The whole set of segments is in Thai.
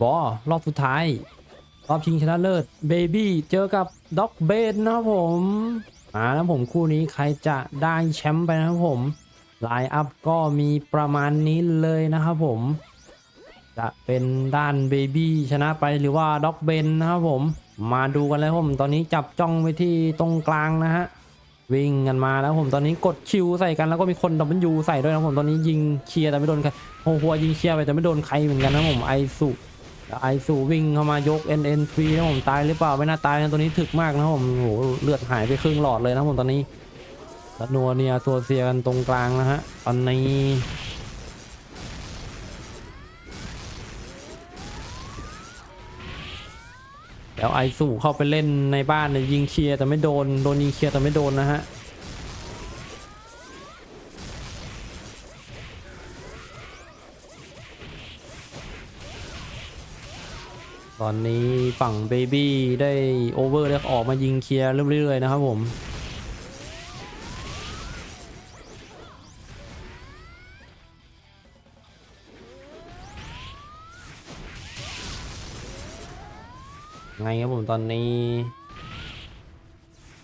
บอรอบสุดท้าย รอบชิงชนะเลิศเบบี้เจอกับด็อกเบนนะครับผมอ่าแล้วผมคู่นี้ใครจะได้แชมป์ไปนะครับผมไลน์อัพก็มีประมาณนี้เลยนะครับผม จะเป็นด้านเบบี้ชนะไปหรือว่าด็อกเบนนะครับผม มาดูกันเลยผมตอนนี้จับจ้องไปที่ตรงกลางนะฮะวิ่งกันมาแล้วผมตอนนี้กดชิวใส่กันแล้วก็มีคนดับเบิลยูใส่ด้วยนะผมตอนนี้ยิงเคลียร์แต่ไม่โดนใครโอ้โหยิงเคลียร์ไปแต่ไม่โดนใครเหมือนกันนะผมไอสุ ไอสุวิ่งเข้ามายก NN3 นะผมตายหรือเปล่าไม่น่าตายนะตัวนี้ถึกมากนะผมโอ้โหเลือดหายไปครึ่งหลอดเลยนะผมตอนนี้แล้วนัวเนียตัวเสียกันตรงกลางนะฮะตอนนี้แล้วไอสูเข้าไปเล่นในบ้านเนี่ยยิงเคลียร์แต่ไม่โดนโดนยิงเคลียร์แต่ไม่โดนนะฮะ ตอนนี้ฝั่งเบบี้ได้โอเวอร์แล้วออกมายิงเคลียร์เรื่อยๆนะครับผมไงครับผมตอนนี้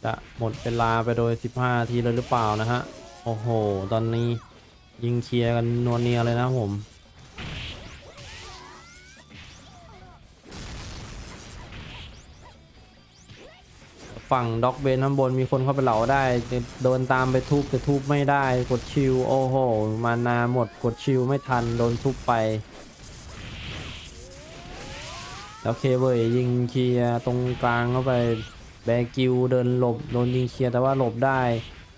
จะหมดเวลาไปโดย 15 ทีเลยหรือเปล่านะฮะ โอ้โห ตอนนี้ยิงเคลียร์กันนวลเนียเลยนะผม ฝั่งด็อกเบนข้างบนมีคนเข้าไปเหลาได้โดนตามไปทุบแต่ทุบไม่ได้กดชิวโอ้โหมานาหมดกดชิวไม่ทันโดนทุบไปแล้วเคเบยยิงเคลียตรงกลางเข้าไปแบกิวเดินหลบโดนยิงเคลียแต่ว่าหลบได้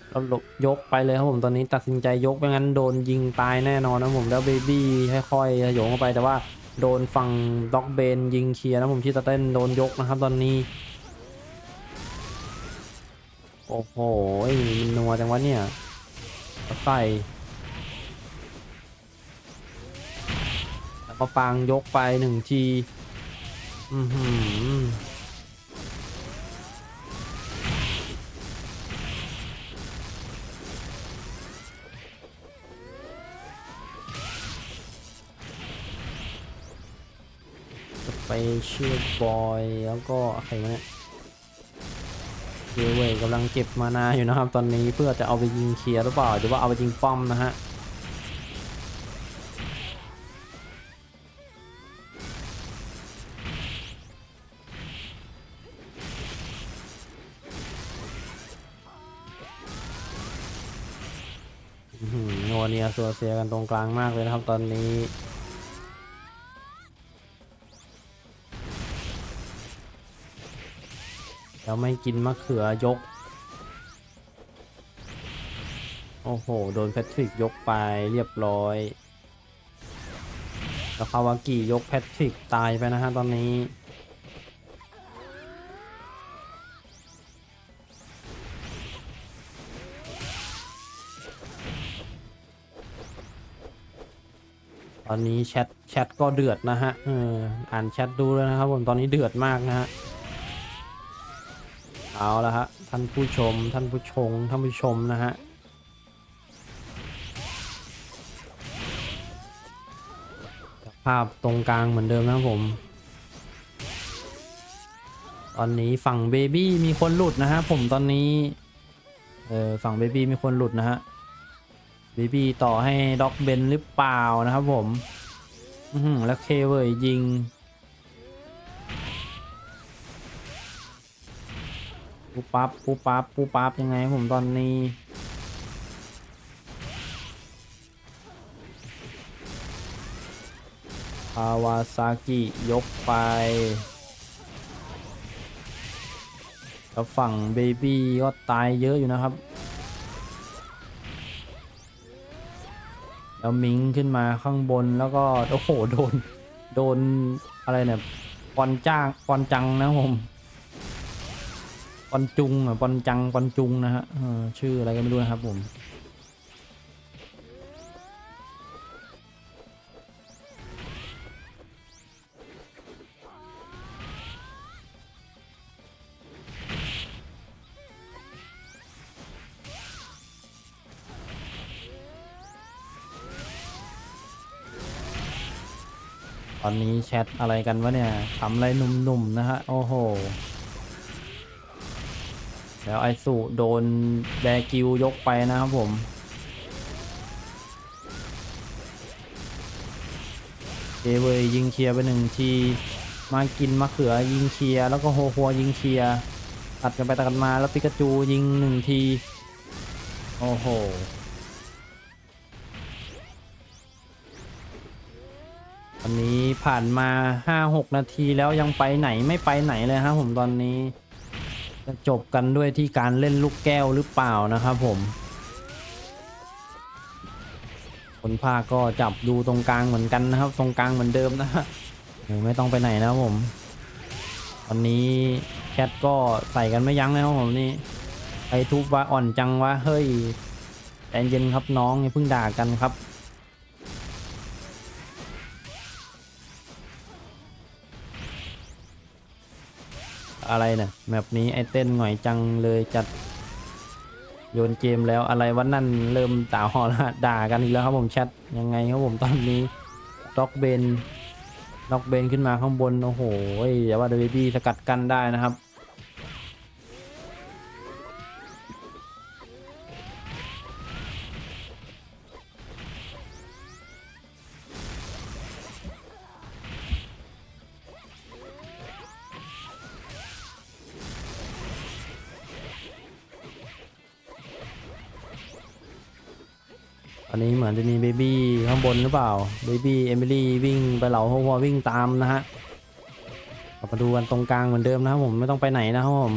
แล้วหลบยกไปเลยครับผมตอนนี้ตัดสินใจยกไม่งั้นโดนยิงตายแน่นอนนะผมแล้วเบบี้ค่อยๆโยงเข้าไปแต่ว่าโดนฝั่งด็อกเบนยิงเคลียร์นะผมที่ตะเต้นโดนยกนะครับตอนนี้ โอ้โหมันนัวจังวะเนี่ยใส่แล้วก็ปางยกไปหนึ่งที อือหือสเปเชียลบอยแล้วก็ใครวะเนี่ย เยเวยกำลังเก็บมานาอยู่นะครับ ตอนนี้เพื่อจะเอาไปยิงเคลียร์หรือเปล่าหรือว่าเอาไปยิงป้อมนะฮะหือโนเนียซัวเซียกันตรงกลางมากเลยนะครับ ตอนนี้ แล้วไม่กินมะเขือยก โอ้โห โดนแพทริกยกไปเรียบร้อย แล้วคาวากิยกแพทริกตายไปนะฮะตอนนี้ ตอนนี้แชทแชทก็เดือดนะฮะ เออ อ่านแชทดูแล้วนะครับผม ตอนนี้เดือดมากนะฮะ เอาละฮะท่านผู้ชมท่านผู้ชงท่านผู้ชมนะฮะภาพตรงกลางเหมือนเดิมนะครับผม ตอนนี้ฝั่งเบบี้มีคนหลุดนะฮะผมตอนนี้ เออฝั่งเบบี้มีคนหลุดนะฮะเบบี้ต่อให้ด็อกเบนหรือเปล่านะครับผม อือหือแล้วเคเวยยิง ปูปั๊บปูปั๊บปูปั๊บยังไงผมตอนนี้คาวาซากิยกไปแล้วฝั่งเบบี้ก็ตายเยอะอยู่นะครับ แล้วมิงขึ้นมาข้างบนแล้วก็ โอ้โห โดน โดนอะไรเนี่ยปอนจ้างปอนจังนะผม ปอนจุงอะปอนจังปอนจุงนะฮะชื่ออะไรก็ไม่รู้นะครับผมตอนนี้แชทอะไรกันวะเนี่ยทำอะไรหนุ่มๆนะฮะ โอ้โห แล้วไอสุโดนแบกิวยกไปนะครับผม เจเวยยิงเคลียร์ไปหนึ่งที มากินมะเขือยิงเคลียร์แล้วก็โฮฮัวยิงเคลียร์ตัดกันไปตัดกันมาแล้วปิกาจูยิงหนึ่งที โอ้โหตอนนี้ผ่านมาห้าหกนาทีแล้วยังไปไหนไม่ไปไหนเลยครับผมตอนนี้ จะจบกันด้วยที่การเล่นลูกแก้วหรือเปล่านะครับผมคนภาคก็จับดูตรงกลางเหมือนกันนะครับ ตรงกลางเหมือนเดิมนะฮะไม่ต้องไปไหนนะครับผมตอนนี้แคทก็ใส่กันไม่ยั้งนะครับผมนี่ไปทุบว่าอ่อนจังวะเฮ้ยใจเย็นครับน้องอย่าเพิ่งด่ากันครับ อะไรนะ่ะแมปนี้ไอเต้นหน่อยจังเลยจัดโยนเกมแล้วอะไรวันนั่นเริ่มต่าหอละด่ากันอีกแล้วครับผมแชทยังไงครับผมตอนนี้ด็อกเบนด็อกเบนขึ้นมาข้างบน โอ้โหอย่าว่าเดบบี้สกัดกันได้นะครับ หรือเปล่าเบบี้เอมิลี่วิ่งไปเหล่าหัววิ่งตามนะฮะมาดูกันตรงกลางเหมือนเดิมนะครับผมไม่ต้องไปไหนนะครับผม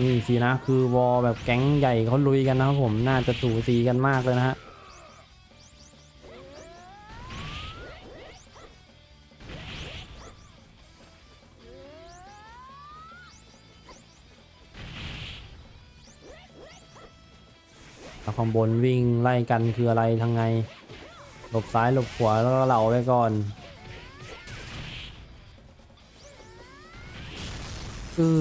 นี่สินะคือวอลแบบแก๊งใหญ่เขาลุยกันนะครับผมน่าจะสูสีกันมากเลยนะฮะ แล้วข้างบนวิ่งไล่กันคืออะไรทางไง หลบซ้ายหลบขวาแล้วก็เหล่าไว้ก่อนคือ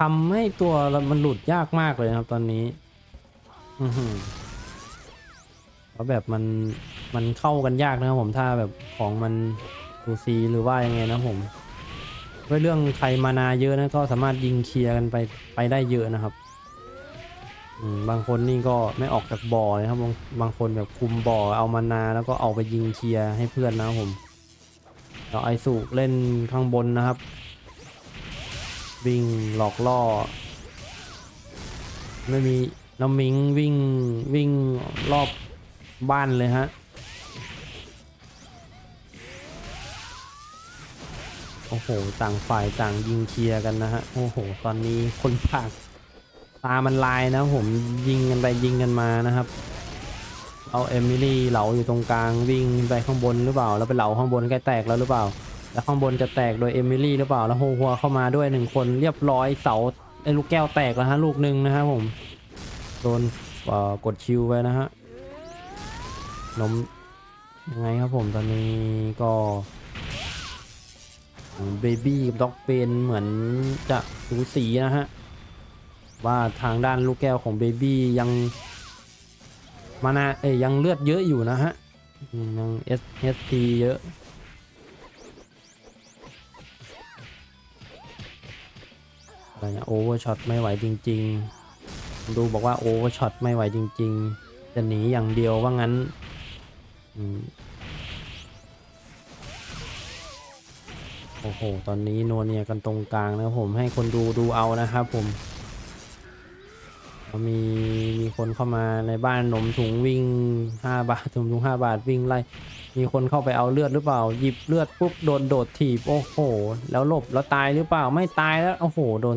ทำให้ตัวมันหลุดยากมากเลยครับตอนนี้ อือหือเพราะแบบมันมันเข้ากันยากนะครับผมถ้าแบบของมันดูซีหรือว่ายังไงนะผมด้วยเรื่องใครมานาเยอะนะก็สามารถยิงเคลียร์กันไปไปได้เยอะนะครับ อืมบางคนนี่ก็ไม่ออกจากบ่อเลยครับบางบางคนแบบคุมบ่อเอามานาแล้วก็เอาไปยิงเคลียร์ให้เพื่อนนะครับผมแล้วไอสุเล่นข้างบนนะครับ วิ่งหลอกล่อ ไม่มีน้ำมิงวิ่งวิ่งรอบบ้านเลยฮะโอ้โห ต่างฝ่ายต่างยิงเคลียร์กันนะฮะ โอ้โห ตอนนี้คนภาค ตามันลายนะผมยิงกันไปยิงกันมานะครับ เอาเอมิลี่เหลาอยู่ตรงกลางวิ่งไปข้างบนหรือเปล่า แล้วไปเหลาข้างบนใกล้แตกแล้วหรือเปล่า แล้วข้างบนจะแตกโดยเอมิลี่หรือเปล่าแล้วโฮฮัวเข้ามาด้วยหนึ่งคนเรียบร้อยเสาไอ้ลูกแก้วแตกแล้วฮะลูกหนึ่งนะฮะผมโดนกดคิวไปนะฮะล้มยังไงครับผมตอนนี้ก็เบบี้กับด็อกเป็นเหมือนจะสูสีนะฮะ ว่าทางด้านลูกแก้วของเบบี้ยังมานาเอ้ยยังเลือดเยอะอยู่นะฮะยังเอสเอสทีเยอะอะไรนะโอเวอร์ช็อตไม่ไหวจริง ๆ ดูบอกว่าโอเวอร์ช็อตไม่ไหวจริง ๆ จะหนีอย่างเดียวว่างั้นโอ้โห ตอนนี้โนวเนียกันตรงกลางนะผมให้คนดูดูเอานะครับผม มีมีคนเข้ามาในบ้านหนมถุงวิ่ง5บาทถุงถุง5บาทวิ่งไล่ มีคนเข้าไปเอาเลือดหรือเปล่า หยิบเลือดปุ๊บโดนโดดถีบโอ้โห แล้วหลบแล้วตายหรือเปล่าไม่ตายแล้วโอ้โหโดน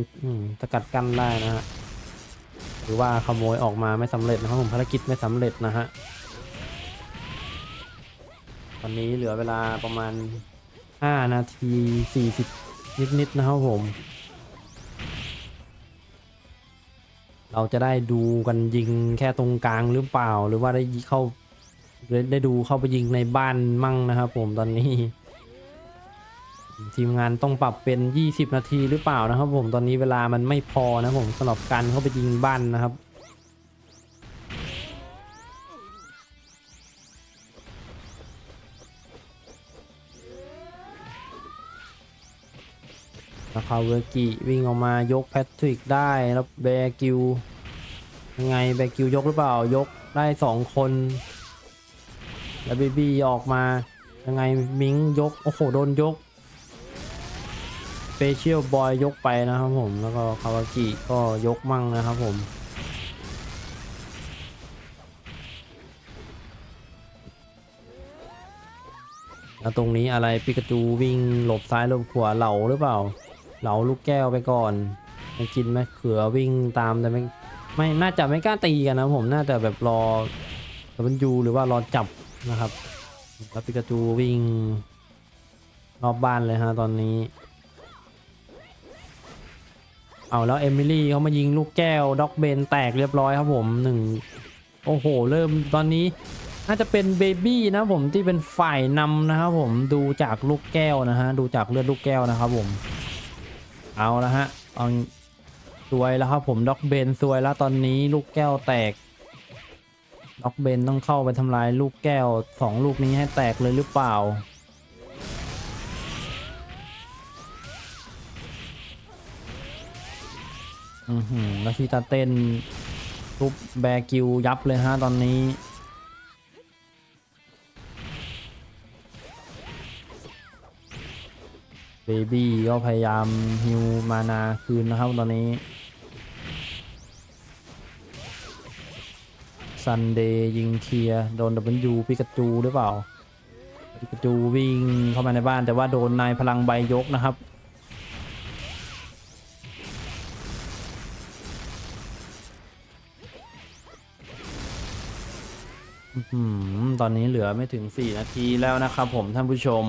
สกัดกั้นได้นะฮะหรือว่าขโมยออกมาไม่สำเร็จนะครับผมภารกิจไม่สำเร็จนะฮะตอนนี้เหลือเวลาประมาณ 5 นาที 40 นิดๆนะครับผม เราจะได้ดูกันยิงแค่ตรงกลางหรือเปล่า หรือว่าได้เข้าได้ด้ดูเข้าไปยิงในบ้านมั่งนะครับ ผมตอนนี้ ทีมงานต้องปรับเป็น 20 นาทีหรือเปล่านะครับ ผมตอนนี้เวลามันไม่พอนะผมสำหรับการเข้าไปยิงบ้านนะครับ แล้วคาเวกิวิ่งออกมายกแพทริกได้แล้วแบกิวยังไงแบกิวยกหรือเปล่ายกได้สองคน แล้วบีบีออกมายังไงมิงยกโอ้โหโดนยกเ a เชียลบอยยกไปนะครับผมแล้วก็คาวากิก็ยกมั่งนะครับผมแล้วตรงนี้อะไรปิกาจูวิ่งหลบซ้ายหลบขวาเหล่าหรือเปล่า เหลาลูกแก้วไปก่อนยังกินไหมเขือวิ่งตามแต่ไม่ไม่น่าจะไม่กล้าตีกันนะผมน่าจะแบบรอดับเบิลยูหรือว่ารอจับนะครับแล้วปิกาจูวิ่งรอบบ้านเลยฮะตอนนี้ เอาแล้วเอมิลี่เขามายิงลูกแก้วด็อกเบนแตกเรียบร้อยครับผมหนึ่งโอ้โห เริ่มตอนนี้น่าจะเป็นเบบี้นะผมที่เป็นฝ่ายนำนะครับผมดูจากลูกแก้วนะฮะดูจากเลือดลูกแก้วนะครับผม เอาละฮะเอาสวยแล้วครับผมด็อกเบนสวยแล้วตอนนี้ลูกแก้วแตกด็อกเบนต้องเข้าไปทำลายลูกแก้วสองลูกนี้ให้แตกเลยหรือเปล่า อือหือแล้วชีตาเต้นทุบแบกิวยับเลยฮะตอนนี้ เบบี้ก็พยายามฮิวมานาคืนนะครับตอนนี้ซันเดย์ยิงเคลียร์โดนดับเบิลยูปิกาจูหรือเปล่าปิกาจูวิ่งเข้ามาในบ้านแต่ว่าโดนนายพลังใบยกนะครับอื้อหือตอนนี้เหลือไม่ถึง 4 นาทีแล้วนะครับผมท่านผู้ชม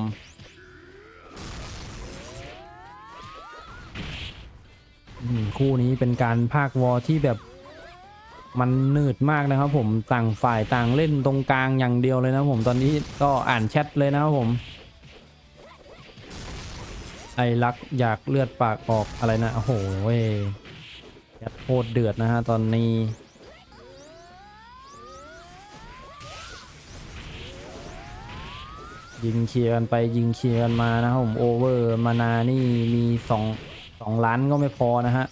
คู่นี้เป็นการภาควอที่แบบมันหนืดมากนะครับ ผมต่างฝ่ายต่างเล่นตรงกลางอย่างเดียวเลยนะผมตอนนี้ก็อ่านแชทเลยนะครับผมไอรักอยากเลือดปากออกอะไรนะโอ้โหแชทโคตรเดือดนะฮะตอนนี้ยิงเคลียร์กันไปยิงเคลียร์กันมานะครับผมโอเวอร์มานานี่มีสองสองล้านก็ไม่พอนะฮะ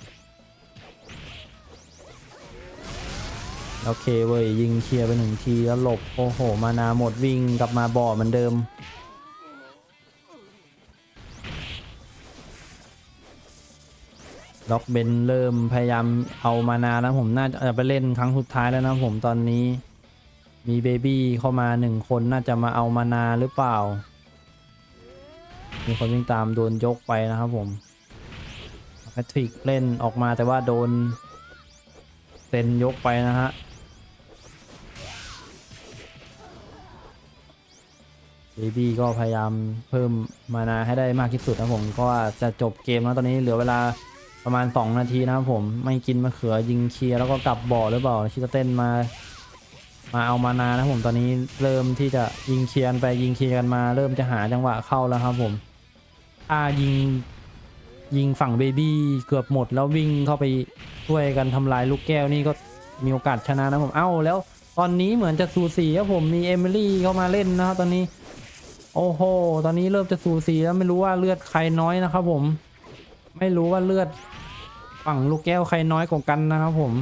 โอเคเว้ยยิงเคลียร์ไปหนึ่งทีแล้วหลบ โอ้โห มานาหมดวิ่งกลับมาบ่อเหมือนเดิม ล็อกเบนเริ่มพยายามเอามานาแล้วผมน่าจะไปเล่นครั้งสุดท้ายแล้วนะผมตอนนี้มีเบบี้เข้ามาหนึ่งคนน่าจะมาเอามานาหรือเปล่า มีคนวิ่งตามโดนยกไปนะครับผมแพทริกเล่นออกมาแต่ว่าโดนเซนยกไปนะฮะ เบบี้ก็พยายามเพิ่มมานาให้ได้มากที่สุดนะผมเพราะว่าจะจบเกมแล้วตอนนี้เหลือเวลาประมาณ 2 นาทีนะครับผมไม่กินมะเขือยิงเคลียร์แล้วก็กลับบ่อหรือเปล่าชิตเต้นมา มาเอามานานะผมตอนนี้เริ่มที่จะยิงเคลียร์ไปยิงเคลียร์กันมา เริ่มจะหาจังหวะเข้าแล้วครับผมถ้ายิงยิงฝั่งเบบี้เกือบหมดแล้ววิ่งเข้าไปช่วยกันทำลายลูกแก้วนี่ก็มีโอกาสชนะนะผมเอ้าแล้วตอนนี้เหมือนจะสูสีครับผมมีเอมิลี่เข้ามาเล่นนะครับตอนนี้ โอ้โห ตอนนี้เริ่มจะสูสีแล้วไม่รู้ว่าเลือดใครน้อยนะครับผม ไม่รู้ว่าเลือดฝั่งลูกแก้วใครน้อยกว่ากันนะครับผม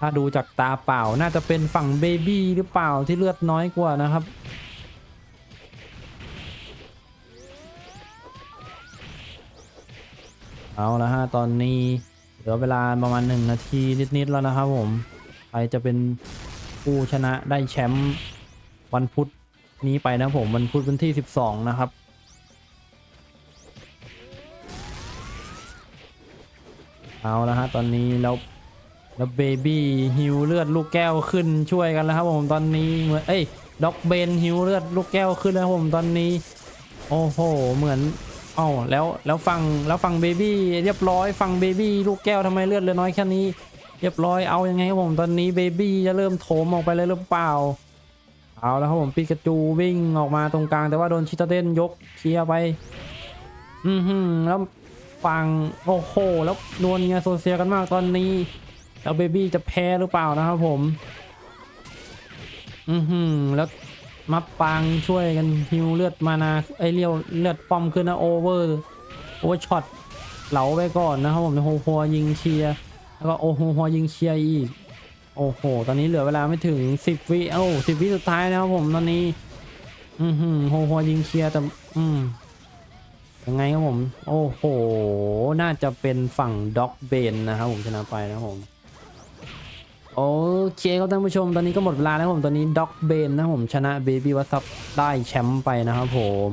ถ้าดูจากตาเปล่าน่าจะเป็นฝั่งเบบี้หรือเปล่าที่เลือดน้อยกว่านะครับ เอาละฮะตอนนี้เหลือเวลาประมาณหนึ่งนาทีนิดๆแล้วนะครับผม ใครจะเป็นผู้ชนะได้แชมป์วันพุธ นี้ไปนะผมวันพุธวันที่ 12 นะครับ เอาละฮะตอนนี้แล้วแล้วเบบี้ฮิวเลือดลูกแก้วขึ้นช่วยกันแล้วครับผมตอนนี้เหมือนเอ้ยด็อกเบนฮิวเลือดลูกแก้วขึ้นแล้วผมตอนนี้ โอ้โหเหมือนเอ้าแล้วแล้วฟังแล้วฟังเบบี้เรียบร้อยฟังเบบี้ลูกแก้วทำไมเลือดเหลือน้อยแค่นี้ เรียบร้อยเอายังไงครับผมตอนนี้เบบี้จะเริ่มโถมออกไปเลยหรือเปล่า เอาแล้วครับผมปิกาจูวิ่งออกมาตรงกลาง แต่ว่าโดนชิตาเต้นยกเคลียร์ไป อือหือแล้วฟังโอ้โหแล้วนวลเงียโซเซียกันมากตอนนี้แล้วเบบี้จะแพ้หรือเปล่านะครับผม อือหือแล้วมาปังช่วยกันฮิวเลือดมานาไอเลี้ยวเลือดป้อมขึ้นนะโอเวอร์โอ้ช็อตเหลาไปก่อนนะครับผมโฮฮัวยิงเคลียร์แล้วก็โอโฮฮัวยิงเคลียร์อีก โอ้โห ตอนนี้เหลือเวลาไม่ถึง10วิเอ้า10วิสุดท้ายนะครับผมตอนนี้ อือหือโฮฮัวยิงเคลียร์แต่อืมยังไงครับผม โอ้โห น่าจะเป็นฝั่งด็อกเบนนะครับผมชนะไปนะครับผมโอเคครับท่านผู้ชมตอนนี้ก็หมดเวลาแล้วครับผมตอนนี้ด็อกเบนนะครับผมชนะเบบี้วัตซับได้แชมป์ไปนะครับผม